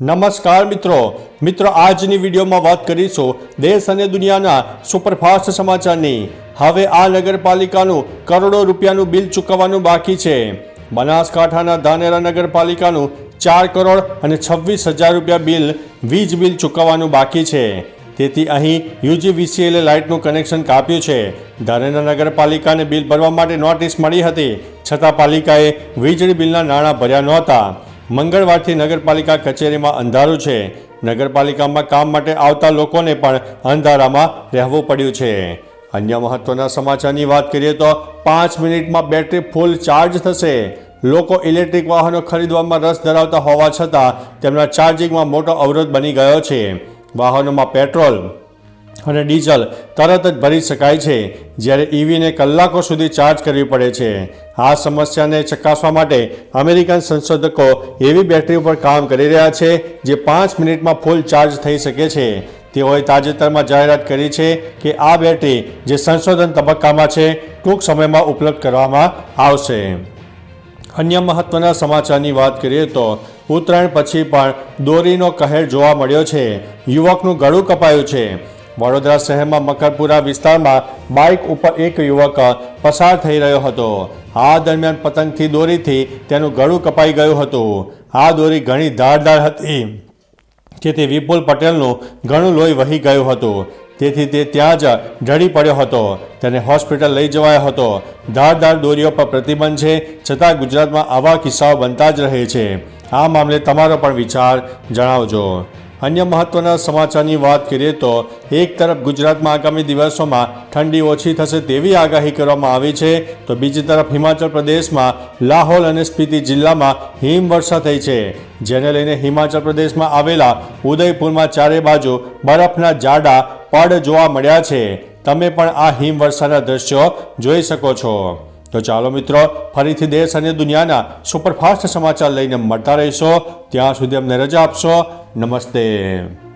નમસ્કાર મિત્રો. મિત્રો, આજની વિડીયોમાં વાત કરીશું દેશ અને દુનિયાના સુપરફાસ્ટ સમાચારની. હવે આ નગરપાલિકાનું કરોડો રૂપિયાનું બિલ ચૂકવવાનું બાકી છે. બનાસકાંઠાના ધાનેરા નગરપાલિકાનું ચાર કરોડ અને છવ્વીસ હજાર રૂપિયા બિલ, વીજ બિલ ચૂકવવાનું બાકી છે. તેથી અહીં યુજીવીસીએલે લાઇટનું કનેક્શન કાપ્યું છે. ધાનેરા નગરપાલિકાને બિલ ભરવા માટે નોટિસ મળી હતી. છતાં પાલિકાએ વીજળી બિલના નાણાં ભર્યા નહોતા. મંગળવારથી નગરપાલિકા કચેરીમાં અંધારું છે. નગરપાલિકામાં કામ માટે આવતા લોકોને પણ અંધારામાં રહેવું પડ્યું છે. અન્ય મહત્વના સમાચારની વાત કરીએ તો પાંચ મિનિટમાં બેટરી ફૂલ ચાર્જ થશે. લોકો ઇલેક્ટ્રિક વાહનો ખરીદવામાં રસ ધરાવતા હોવા છતાં તેમના ચાર્જિંગમાં મોટો અવરોધ બની ગયો છે. વાહનોમાં પેટ્રોલ અને ડીઝલ તરત જ ભરી શકાય છે. જ્યારે ઈવીને કલાકો સુધી ચાર્જ કરવી પડે છે. આ સમસ્યાને ચકાસવા માટે અમેરિકન સંશોધકો એવી બેટરી ઉપર કામ કરી રહ્યા છે, જે પાંચ મિનિટમાં ફૂલ ચાર્જ થઈ શકે છે. તેઓએ તાજેતરમાં જાહેરાત કરી છે કે આ બેટરી જે સંશોધન તબક્કામાં છે, ટૂંક સમયમાં ઉપલબ્ધ કરવામાં આવશે. અન્ય મહત્વના સમાચારની વાત કરીએ તો, ઉત્તરાયણ પછી પણ દોરીનો કહેર જોવા મળ્યો છે. યુવકનું ગળું કપાયું છે. વડોદરા શહેરમાં મકરપુરા વિસ્તારમાં બાઇક ઉપર એક યુવક પસાર થઈ રહ્યો હતો. આ દરમિયાન પતંગથી દોરીથી તેનું ગળું કપાઈ ગયું હતું. આ દોરી ઘણી ધારદાર હતી. જેથી વિપુલ પટેલનું ઘણું લોહી વહી ગયું હતું. તેથી તે ત્યાં જ ઢળી પડ્યો હતો. તેને હોસ્પિટલ લઈ જવાયો હતો. ધારદાર દોરીઓ પર પ્રતિબંધ છે, છતાં ગુજરાતમાં આવા કિસ્સાઓ બનતા જ રહે છે. આ મામલે તમારો પણ વિચાર જણાવજો. અન્ય મહત્વના સમાચારની વાત કરીએ તો એક તરફ ગુજરાતમાં આગામી દિવસોમાં ઠંડી ઓછી થશે તેવી આગાહી કરવામાં આવી છે, તો બીજી તરફ હિમાચલ પ્રદેશમાં લાહોલ અને સ્પીતિ જિલ્લામાં હિમવર્ષા થઈ છે. જેને લઈને હિમાચલ પ્રદેશમાં આવેલા ઉદયપુરમાં ચારે બાજુ બરફના જાડા પડ જોવા મળ્યા છે. તમે પણ આ હિમવર્ષાના દ્રશ્યો જોઈ શકો છો. તો ચાલો મિત્રો, ફરીથી દેશ અને દુનિયાના સુપરફાસ્ટ સમાચાર લઈને મળતા રહીશો. ત્યાં સુધી અમને રજા આપશો. નમસ્તે.